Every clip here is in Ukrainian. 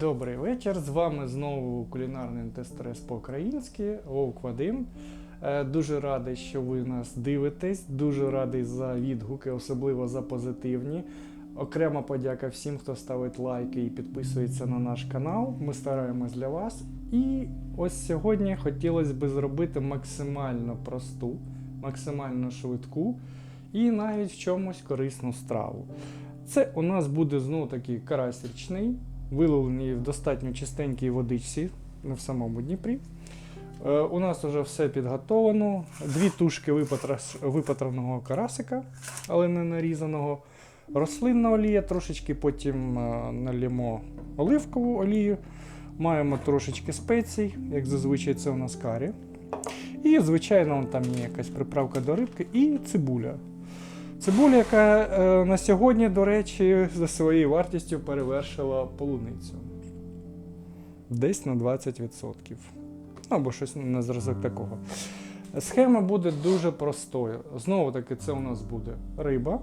Добрий вечір. З вами знову кулінарний антистрес по-українськи. Вовк Вадим. Е, Дуже радий, що ви нас дивитесь. Дуже радий за відгуки, особливо за позитивні. Окрема подяка всім, хто ставить лайки і підписується на наш канал. Ми стараємось для вас. І ось сьогодні хотілося б зробити максимально просту, максимально швидку і навіть в чомусь корисну страву. Це у нас буде знову таки карась річний, виловлений в достатньо чистенькій водичці, не в самому Дніпрі. Е, у нас вже все підготовлено. Дві тушки випатраного карасика, але не нарізаного. Рослинна олія, трошечки потім е, налємо оливкову олію. Маємо трошечки спецій, як зазвичай це у нас карі. І, звичайно, там є якась приправка до рибки і цибуля. Цибуля, яка е, на сьогодні, до речі, за своєю вартістю перевершила полуницю. Десь на 20%. Ну, або щось на зразок такого. Схема буде дуже простою. Знову таки, це у нас буде риба,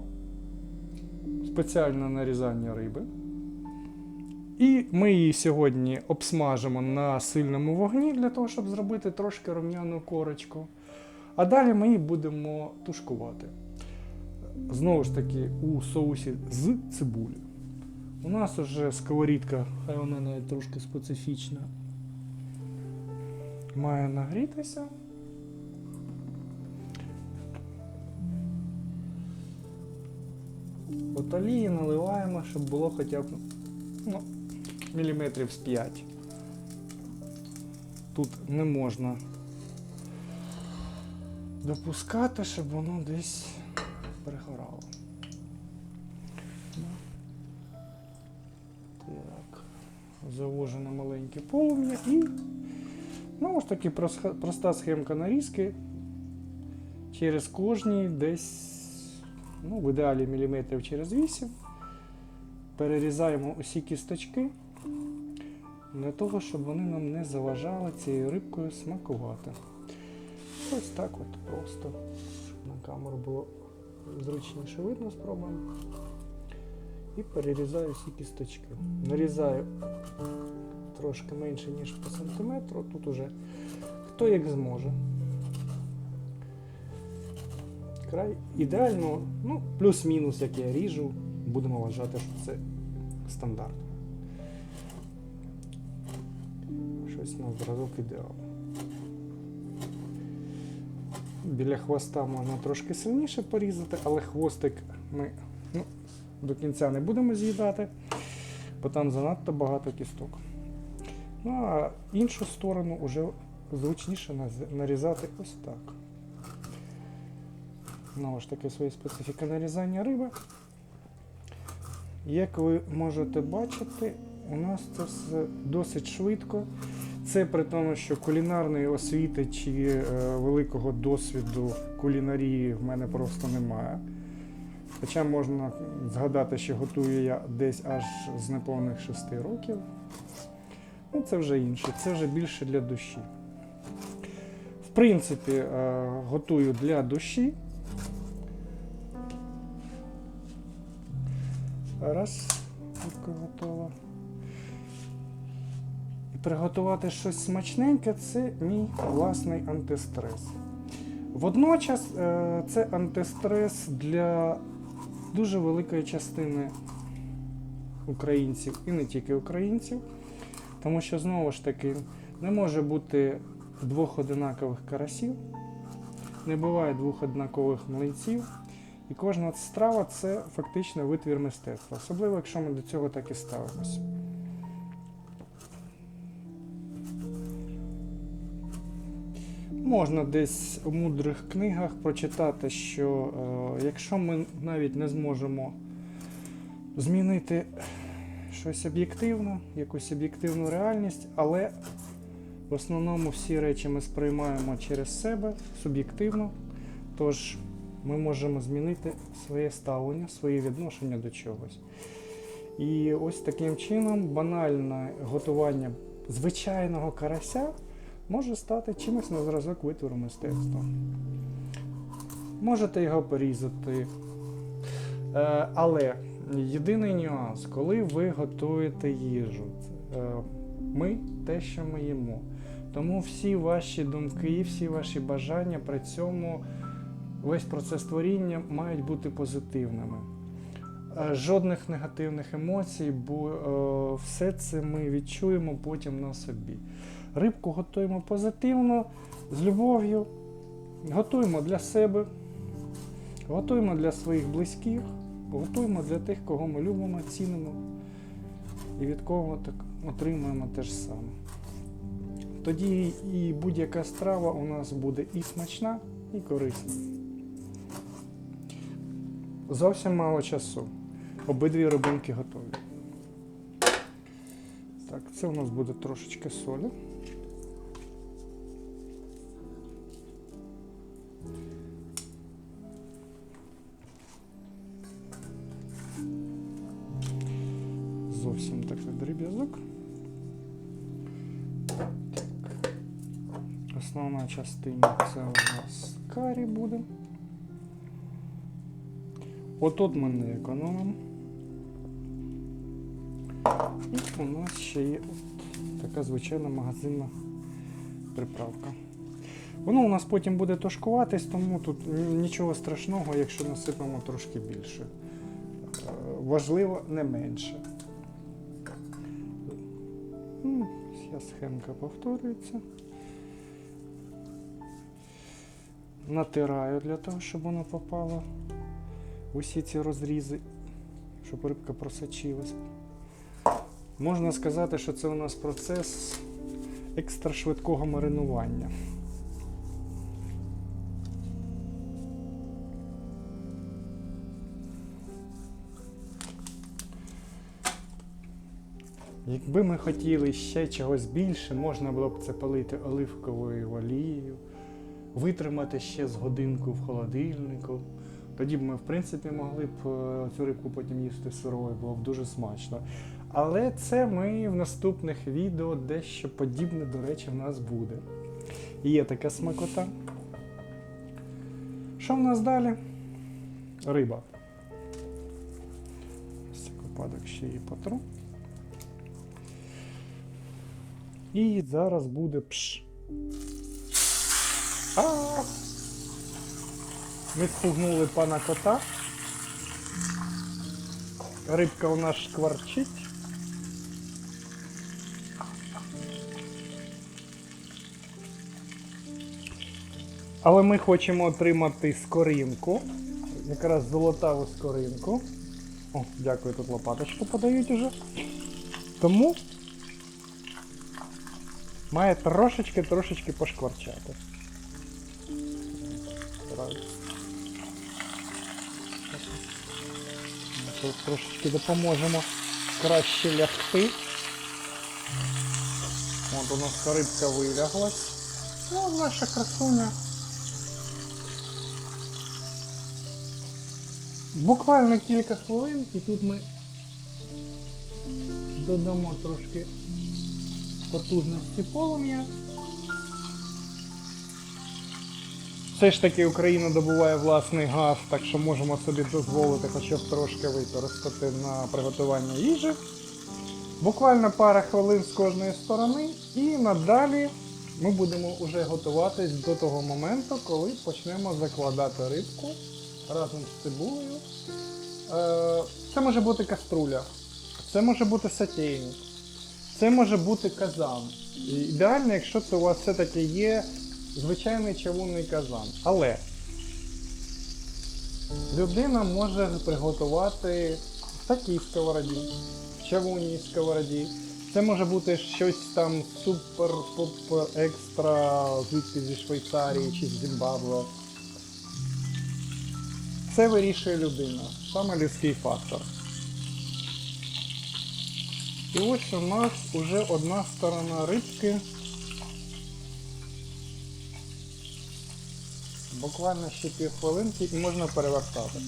спеціальне нарізання риби. І ми її сьогодні обсмажимо на сильному вогні для того, щоб зробити трошки рум'яну корочку. А далі ми її будемо тушкувати. Знову ж таки, у соусі з цибулі. У нас вже сковорідка, хай вона навіть трошки специфічна. Має нагрітися. От олії наливаємо, щоб було хоча б ну, міліметрів з 5. Тут не можна допускати, щоб воно десь перегорало. Так. Завожу на маленьке полум'я і ну, ось таки проста схемка нарізки. Через кожні десь, ну, в ідеалі міліметрів через 8. Перерізаємо усі кісточки для того, щоб вони нам не заважали цією рибкою смакувати. Ось так от просто, на камеру було зручніше видно, спробуємо. І перерізаю всі кісточки. Нарізаю трошки менше, ніж по сантиметру. Тут уже хто як зможе. Край ідеально, ну, плюс-мінус, як я ріжу, будемо вважати, що це стандарт. Щось на зразок ідеал. Біля хвоста можна трошки сильніше порізати, але хвостик ми ну, до кінця не будемо з'їдати, бо там занадто багато кісток. Ну а іншу сторону вже зручніше нарізати ось так. Знову ж таки, своя специфіка нарізання риби. Як ви можете бачити, у нас це досить швидко. Це при тому, що кулінарної освіти чи е, великого досвіду кулінарії в мене просто немає. Хоча можна згадати, що готую я десь аж з неповних 6 років. Ну, це вже інше, це вже більше для душі. В принципі, е, готую для душі. Раз, готова. Приготувати щось смачненьке це мій власний антистрес. Водночас е, це антистрес для дуже великої частини українців і не тільки українців, тому що знову ж таки не може бути двох одинакових карасів, не буває двох однакових млинців. І кожна страва це фактично витвір мистецтва, особливо якщо ми до цього так і ставимося. Можна десь у мудрих книгах прочитати, що е, якщо ми навіть не зможемо змінити щось об'єктивно, якусь об'єктивну реальність, але в основному всі речі ми сприймаємо через себе суб'єктивно, тож ми можемо змінити своє ставлення, своє відношення до чогось. І ось таким чином банальне готування звичайного карася може стати чимось на зразок витвору мистецтва. Можете його порізати. Е, але єдиний нюанс, коли ви готуєте їжу, Е, Ми те, що ми їмо. Тому всі ваші думки, всі ваші бажання при цьому весь процес творіння мають бути позитивними. Е, Жодних негативних емоцій, бо все це ми відчуємо потім на собі. Рибку готуємо позитивно, з любов'ю, готуємо для себе, готуємо для своїх близьких, готуємо для тих, кого ми любимо, цінимо і від кого так отримуємо те ж саме. Тоді і будь-яка страва у нас буде і смачна, і корисна. Зовсім мало часу. Обидві рибинки готові. Так, це у нас буде трошечки солі. Зовсім такий дріб'язок. Основна частина це у нас карі буде. Отут ми не економимо. І у нас ще є от така звичайна магазинна приправка. Воно у нас потім буде тушкуватись, тому тут нічого страшного, якщо насипемо трошки більше. Е, Важливо не менше. Вся схемка повторюється. Натираю для того, щоб воно попало усі ці розрізи, щоб рибка просочилась. Можна сказати, що це у нас процес екстра швидкого маринування. Якби ми хотіли ще чогось більше, можна було б це палити оливковою олією, витримати ще з годинку в холодильнику. Тоді б ми, в принципі, могли б е, цю рибку потім їсти сирою, було б дуже смачно. Але це ми в наступних відео дещо подібне, до речі, в нас буде. Є така смакота. Що в нас далі? Риба. Ось цей випадок ще її потру. І зараз буде пш. А! Ми спугнули пана кота. Рибка у нас шкварчить. Але ми хочемо отримати скоринку. Якраз золотаву скоринку. О, дякую, тут лопаточку подають уже. Тому має трошечки-трошечки пошкварчати. Раз. Тут трошечки допоможемо краще лягти. От у нас рибка виляглась. Ну, наша красуня. Буквально кілька хвилин і тут ми додамо трошки потужності полум'я. Все ж таки Україна добуває власний газ, так що можемо собі дозволити хоча б трошки використати на приготування їжі. Буквально пара хвилин з кожної сторони, і надалі ми будемо вже готуватись до того моменту, коли почнемо закладати рибку разом з цибулею. Е, Це може бути каструля, це може бути сотейник, це може бути казан. Ідеально, якщо це у вас все-таки є звичайний чавунний казан. Але людина може приготувати в такій сковороді, в чавунній сковороді. Це може бути щось там супер пупер екстра звідки зі Швейцарії чи з Зімбабве. Це вирішує людина, саме людський фактор. І ось у нас уже одна сторона рибки. Буквально ще півхвилинки і можна перевертати.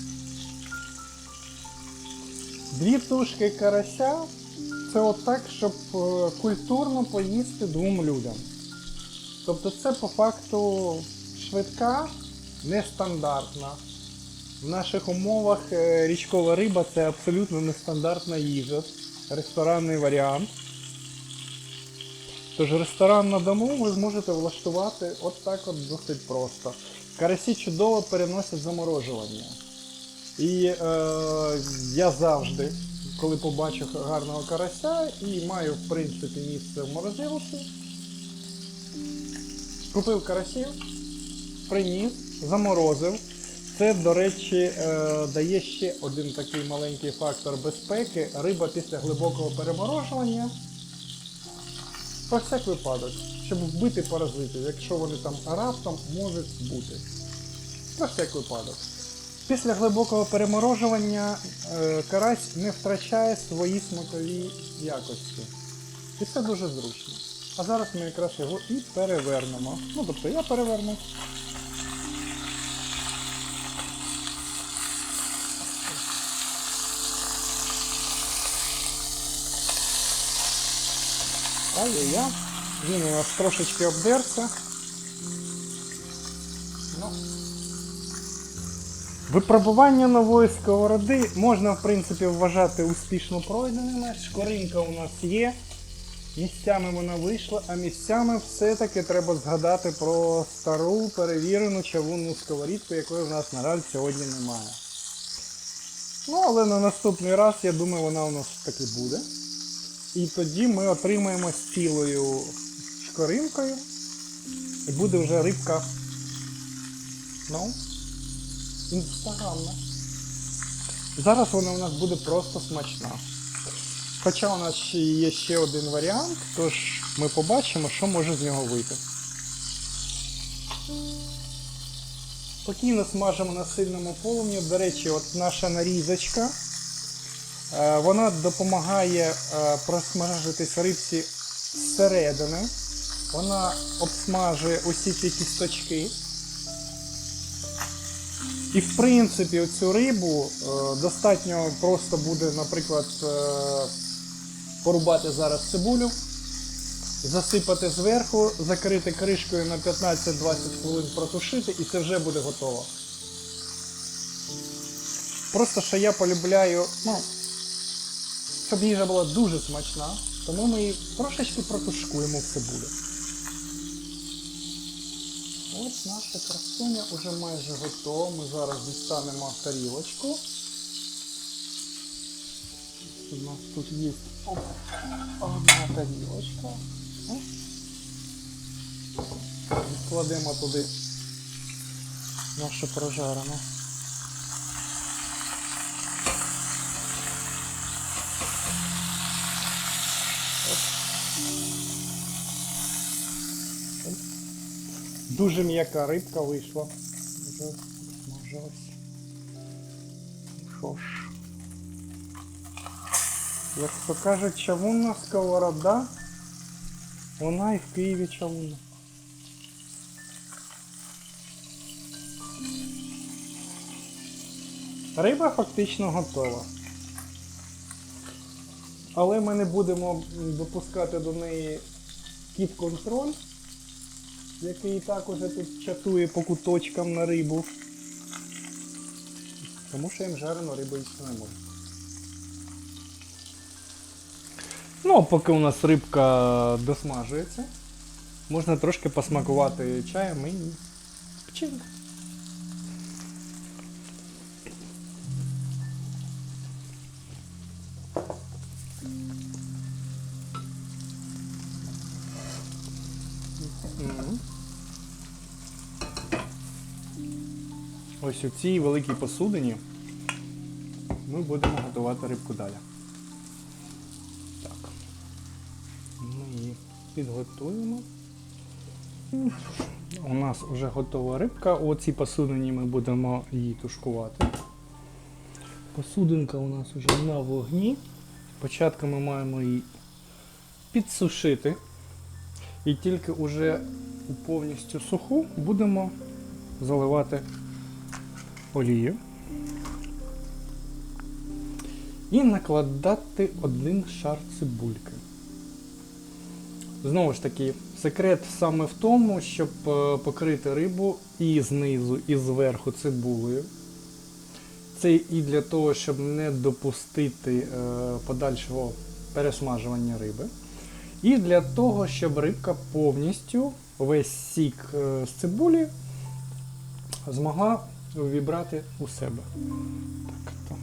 Дві тушки карася це отак, щоб е, культурно поїсти двом людям. Тобто це по факту швидка, нестандартна. В наших умовах е, річкова риба це абсолютно нестандартна їжа, ресторанний варіант. Тож ресторан на дому ви зможете влаштувати от так от досить просто. Карасі чудово переносять заморожування. І е, я завжди, коли побачу гарного карася і маю в принципі місце в морозилці, купив карасів, приніс, заморозив. Це, до речі, е, дає ще один такий маленький фактор безпеки. Риба після глибокого переморожування. Про всяк випадок, щоб вбити паразитів, якщо вони там раптом можуть бути. Про всяк випадок. Після глибокого переморожування е, карась не втрачає свої смакові якості. І це дуже зручно. А зараз ми якраз його і перевернемо. Ну, тобто я переверну. Ай-яй-яй. Він у нас трошечки обдерся. Ну. Випробування нової сковороди можна, в принципі, вважати успішно пройденими. Шкоринка у нас є. Місцями вона вийшла, а місцями все-таки треба згадати про стару перевірену чавунну сковорідку, якої в нас, на жаль, сьогодні немає. Ну, але на наступний раз, я думаю, вона у нас таки буде. І тоді ми отримаємо з цілою шкоринкою. І буде вже рибка. Ну, інстаграмна. Зараз вона у нас буде просто смачна. Хоча у нас є ще один варіант, тож ми побачимо, що може з нього вийти. Спокійно смажимо на сильному полум'ї. До речі, от наша нарізочка. Е, Вона допомагає е, просмажитись рибці зсередини. Вона обсмажує усі ці кісточки. І в принципі цю рибу е, достатньо просто буде, наприклад, порубати зараз цибулю, засипати зверху, закрити кришкою на 15-20 хвилин протушити і це вже буде готово. Просто що я полюбляю, ну, щоб їжа була дуже смачна, тому ми її трошечки протушкуємо в цибулю. Ось наша красуня вже майже готова. Ми зараз дістанемо тарілочку. У нас тут є одна тарілочка. Відкладемо туди нашу прожарену. Дуже м'яка рибка вийшла. Вже смажилась. Що ж. Як то кажуть, чавунна сковорода, вона і в Києві чавунна. Риба фактично готова. Але ми не будемо допускати до неї кіт-контроль який так уже тут чатує по куточкам на рибу. Тому що їм жарено риби їсти не можна. Ну, а поки у нас рибка досмажується, можна трошки посмакувати чаєм і печінка. Ось у цій великій посудині ми будемо готувати рибку далі. Так. Ми її підготуємо. У нас вже готова рибка. У цій посудині ми будемо її тушкувати. Посудинка у нас вже на вогні. Спочатку ми маємо її підсушити. І тільки уже у повністю суху будемо заливати олію і накладати один шар цибульки. Знову ж таки, секрет саме в тому, щоб е, покрити рибу і знизу, і зверху цибулею. Це і для того, щоб не допустити е, подальшого пересмажування риби. І для того, щоб рибка повністю весь сік е, з цибулі змогла вібрати у себе. Так, там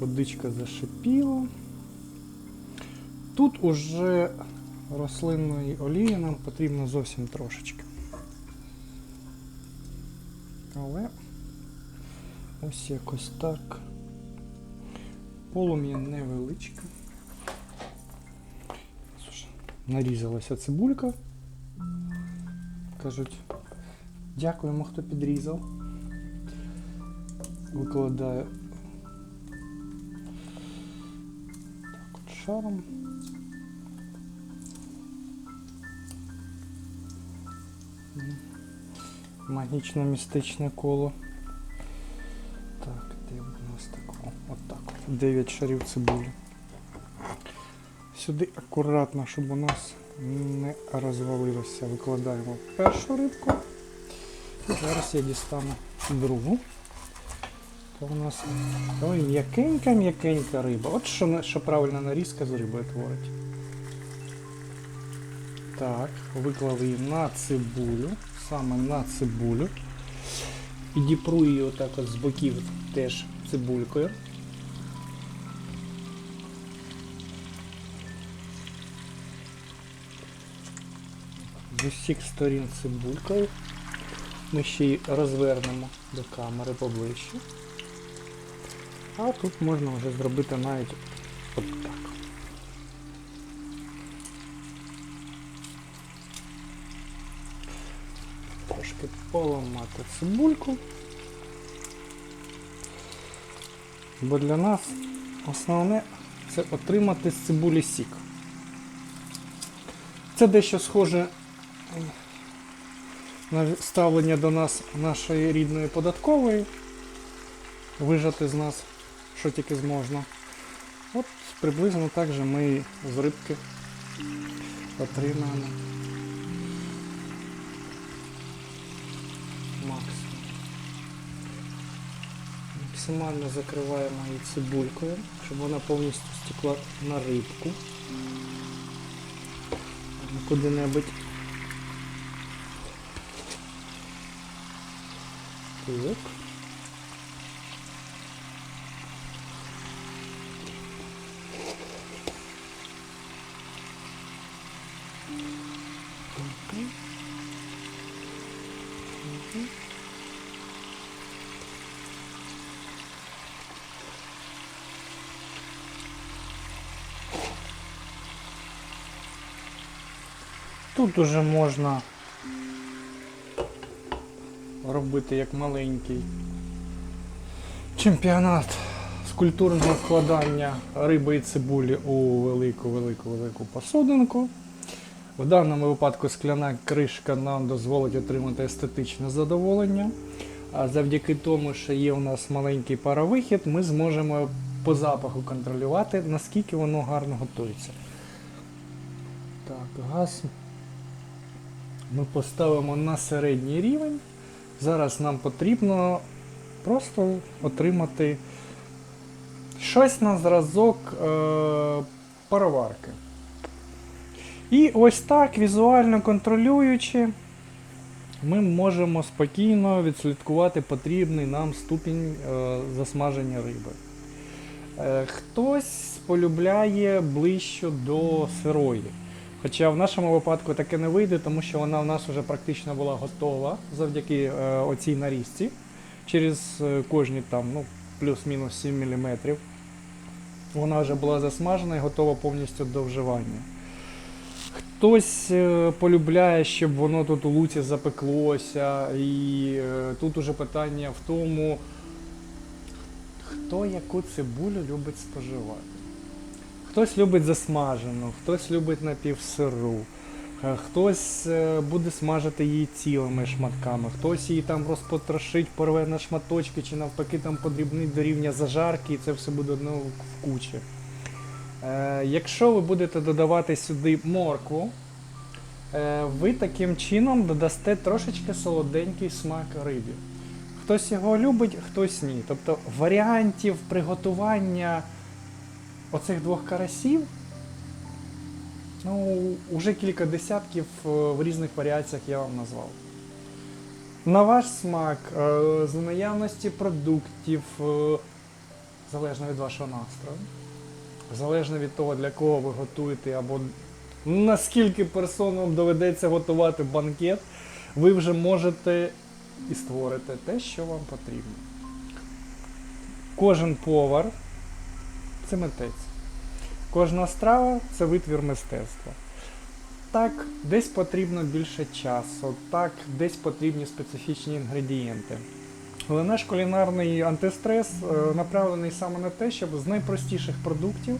водичка зашипіла. Тут уже рослинної олії нам потрібно зовсім трошечки. Але ось якось так. Полум'я невеличке. Нарізалася цибулька. Кажуть, дякуємо, хто підрізав. Викладаю так от шаром. М. Магічно містичне коло. Так, де у нас так? О, от так. от. 9 шарів цибулі. Сюди акуратно, щоб у нас не розвалилося. Викладаємо першу рибку. Зараз я дістану другу. То у нас ой, м'якенька-м'якенька риба. От що, що правильна нарізка з рибою творить. Так, виклав її на цибулю, саме на цибулю. І діпру її отак от з боків теж цибулькою. З усіх сторін цибулькою. Ми ще й розвернемо до камери поближче. А тут можна вже зробити навіть от так. Трошки поламати цибульку. Бо для нас основне це отримати з цибулі сік. Це дещо схоже ставлення до нас нашої рідної податкової. Вижати з нас, що тільки зможна. От приблизно так же ми з рибки отримаємо. Максимально закриваємо її цибулькою, щоб вона повністю стекла на рибку. Куди-небудь. Так. Мгм. Мгм. Тут уже можна робити як маленький чемпіонат з культурного вкладання риби і цибулі у велику-велику-велику посудинку. В даному випадку скляна кришка нам дозволить отримати естетичне задоволення. А завдяки тому, що є у нас маленький паровихід, ми зможемо по запаху контролювати, наскільки воно гарно готується. Так, газ ми поставимо на середній рівень. Зараз нам потрібно просто отримати щось на зразок е- пароварки. І ось так, візуально контролюючи, ми можемо спокійно відслідкувати потрібний нам ступінь е, засмаження риби. Е, хтось полюбляє ближче до сирої. Хоча в нашому випадку таке не вийде, тому що вона в нас вже практично була готова завдяки е, оцій нарізці через е, кожні там, ну, плюс-мінус 7 мм. Вона вже була засмажена і готова повністю до вживання. Хтось е, полюбляє, щоб воно тут у луці запеклося, і тут уже питання в тому, хто яку цибулю любить споживати. Хтось любить засмажену, хтось любить напівсиру, е, хтось е, буде смажити її цілими шматками, хтось її там розпотрошить, порве на шматочки чи навпаки там подрібнить до рівня зажарки і це все буде одно в кучі. Е, Якщо ви будете додавати сюди моркву, ви таким чином додасте трошечки солоденький смак рибі. Хтось його любить, хтось ні. Тобто варіантів приготування оцих двох карасів Ну, уже кілька десятків е, в різних варіаціях я вам назвав. На ваш смак, е, з наявності продуктів, е, залежно від вашого настрою, залежно від того, для кого ви готуєте, або наскільки персон вам доведеться готувати банкет, ви вже можете і створити те, що вам потрібно. Кожен повар це митець. Кожна страва це витвір мистецтва. Так, десь потрібно більше часу, так, десь потрібні специфічні інгредієнти. Але наш кулінарний антистрес е, направлений саме на те, щоб з найпростіших продуктів,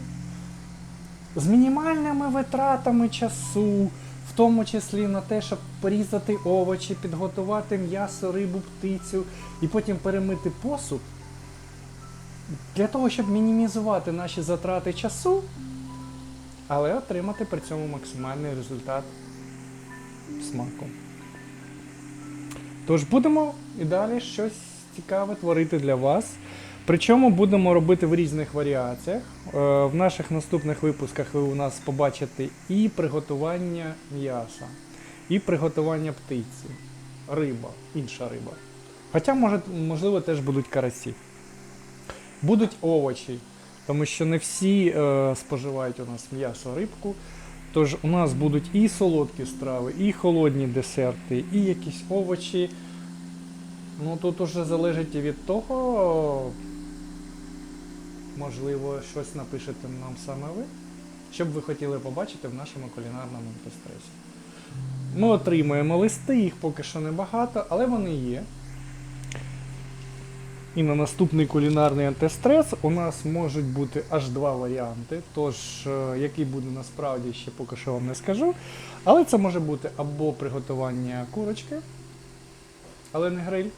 з мінімальними витратами часу, в тому числі на те, щоб порізати овочі, підготувати м'ясо, рибу, птицю і потім перемити посуд, для того, щоб мінімізувати наші затрати часу, але отримати при цьому максимальний результат смаку. Тож будемо і далі щось цікаве творити для вас. Причому будемо робити в різних варіаціях. Е, В наших наступних випусках ви у нас побачите і приготування м'яса, і приготування птиці, риба, інша риба. Хоча, може, можливо, теж будуть карасі. Будуть овочі, тому що не всі е, споживають у нас м'ясо, рибку. Тож у нас будуть і солодкі страви, і холодні десерти, і якісь овочі. Ну тут уже залежить і від того, можливо, щось напишете нам саме ви, що б ви хотіли побачити в нашому кулінарному антистресі. Ми отримуємо листи, їх поки що небагато, але вони є. І на наступний кулінарний антистрес у нас можуть бути аж два варіанти. Тож, е, який буде насправді ще поки що вам не скажу. Але це може бути або приготування курочки, але не гриль.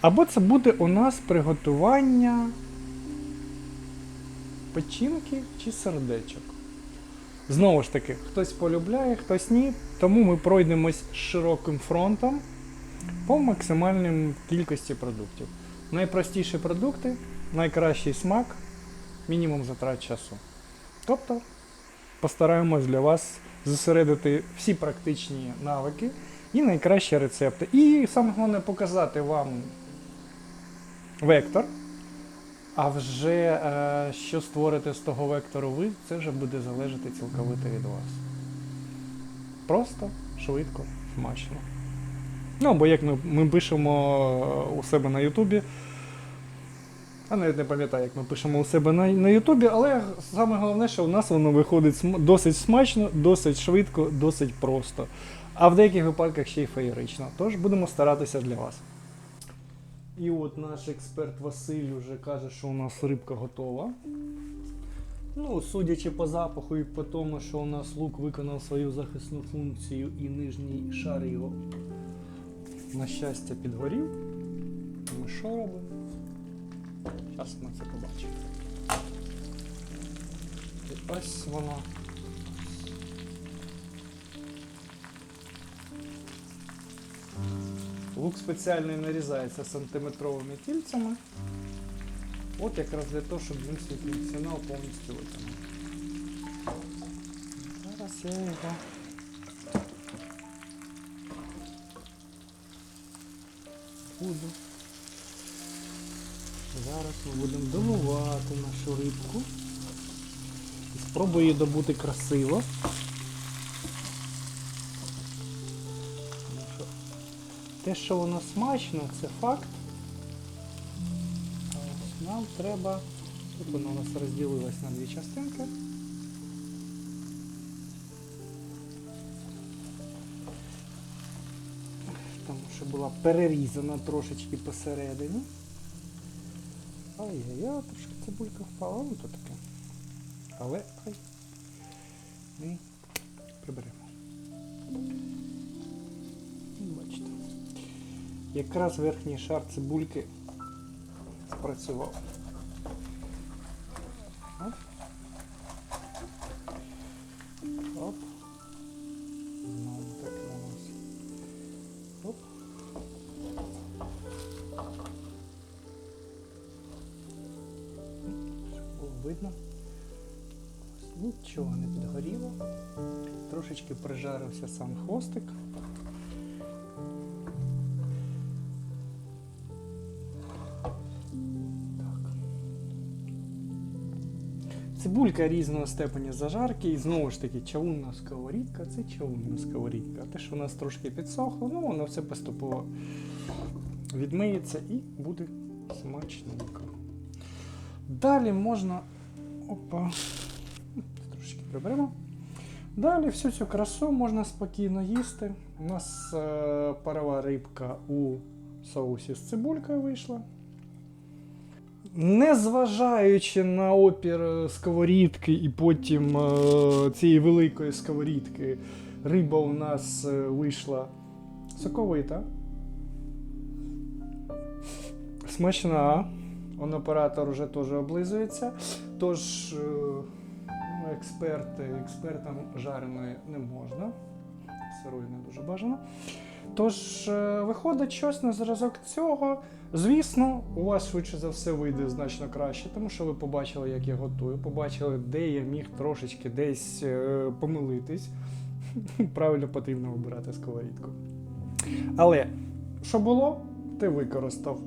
Або це буде у нас приготування печінки чи сердечок. Знову ж таки, хтось полюбляє, хтось ні. Тому ми пройдемось широким фронтом по максимальній кількості продуктів. Найпростіші продукти, найкращий смак, мінімум затрат часу. Тобто постараємось для вас зосередити всі практичні навики і найкращі рецепти. І саме головне показати вам вектор. А вже е, що створите з того вектору ви, це вже буде залежати цілковито від вас. Просто, швидко, смачно. Ну, бо як ми, ми пишемо у себе на Ютубі. Я навіть не пам'ятаю, як ми пишемо у себе на, на Ютубі, але саме головне, що у нас воно виходить досить смачно, досить швидко, досить просто. А в деяких випадках ще й феєрично. Тож будемо старатися для вас. І от наш експерт Василь вже каже, що у нас рибка готова. Ну, судячи по запаху і по тому, що у нас лук виконав свою захисну функцію і нижній шар його, на щастя, підгорів. Ми що робимо? Зараз ми це побачимо. І ось воно. Лук спеціально нарізається сантиметровими кільцями. От якраз для того, щоб він свій функціонал повністю виконав. Зараз я його. Буду. Зараз ми будемо домувати нашу рибку. Спробую її добути красиво. Те, що воно смачно, це факт. Нам треба. Тут воно у нас розділилось на дві частинки. Що була перерізана трошечки посередині. Ай-яй-яй, трошки цибулька впала, ну то таке. Але хай ми приберемо. Ну, Бачите. Якраз верхній шар цибульки спрацював. Видно. Ось Нічого не підгоріло. Трошечки прижарився сам хвостик. Цибулька різного степені зажарки, і знову ж таки чавунна сковорідка це чавунна сковорідка. Те, що у нас трошки підсохло, ну воно все поступово відмиється і буде смачненько. Далі можна. Опа. Трошки приберемо. Далі всю цю красу можна спокійно їсти. У нас е, парова рибка у соусі з цибулькою вийшла. Незважаючи на опір е, сковорідки і потім е, цієї великої сковорідки, риба у нас е, вийшла соковита. Смачна. Он оператор вже теж облизується. Тож, е, ну, експерти, експертам жареної не можна. Сирої не дуже бажано. Тож, е, виходить щось на зразок цього. Звісно, у вас швидше за все вийде значно краще, тому що ви побачили, як я готую, побачили, де я міг трошечки десь е, помилитись. Правильно потрібно вибирати сковорідку. Але що було, ти використав.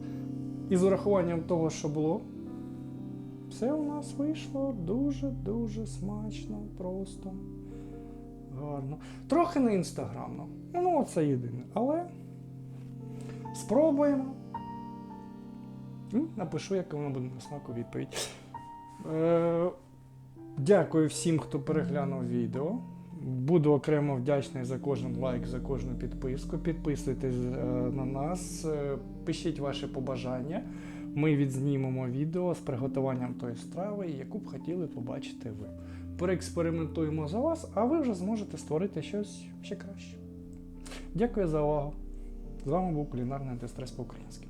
І з урахуванням того, що було, все у нас вийшло дуже-дуже смачно, просто гарно. Трохи не інстаграмно. Ну, це єдине. Але спробуємо. І напишу, як воно буде на смаку відповідь. Е, дякую всім, хто переглянув відео. Буду окремо вдячний за кожен лайк, за кожну підписку. Підписуйтесь е, на нас, е, пишіть ваші побажання. Ми відзнімемо відео з приготуванням тої страви, яку б хотіли побачити ви. Переекспериментуємо за вас, а ви вже зможете створити щось ще краще. Дякую за увагу. З вами був кулінарний антистрес по-українськи.